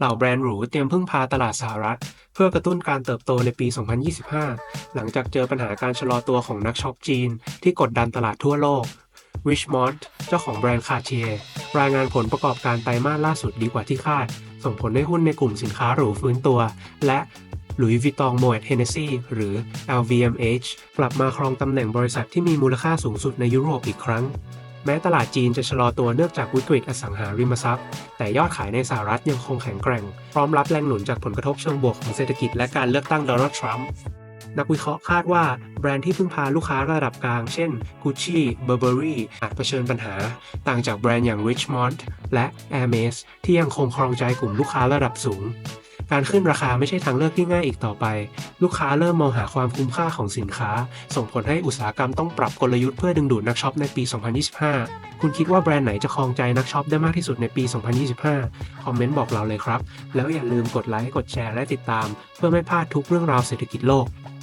เหล่าแบรนด์หรูเตรียมพึ่งพาตลาดสหรัฐ เพื่อกระตุ้นการเติบโตในปี 2025 หลังจากเจอปัญหาการชะลอตัวของนักช็อปจีน ที่กดดันตลาดทั่วโลก Richmond เจ้าของแบรนด์คาเทียรายงานผลประกอบการไตรมาสล่าสุดดีกว่าที่คาด ส่งผลให้หุ้นในกลุ่มสินค้าหรูฟื้นตัว และ Louis Vuitton Moet Hennessy หรือ LVMH กลับมาครองตำแหน่งบริษัทที่มีมูลค่าสูงสุดในยุโรปอีกครั้ง แม้ตลาดจีนจะชะลอตัวเนื่องจากวิกฤตอสังหาริมทรัพย์ แต่ยอดขายในสหรัฐยังคงแข็งแกร่ง พร้อมรับแรงหนุนจากผลกระทบเชิงบวกของเศรษฐกิจและการเลือกตั้งโดนัลด์ทรัมป์นักวิเคราะห์คาดว่าแบรนด์ที่พึ่งพาลูกค้าระดับกลาง เช่น Gucci, Burberry อาจเผชิญปัญหา ต่างจากแบรนด์อย่าง Richmond และ Hermes ที่ยังคงครองใจกลุ่มลูกค้าระดับสูง การขึ้นราคาไม่ใช่ทางเลือกที่ง่ายอีกต่อไป ลูกค้าเริ่มมองหาความคุ้มค่าของสินค้า ส่งผลให้อุตสาหกรรมต้องปรับกลยุทธ์เพื่อดึงดูดนักช็อปในปี 2025 คุณคิดว่าแบรนด์ไหนจะครองใจนักช็อปได้มากที่สุดในปี 2025 คอมเมนต์บอกเราเลยครับ แล้วอย่าลืมกดไลค์ กดแชร์ และติดตาม เพื่อไม่พลาดทุกเรื่องราวเศรษฐกิจโลก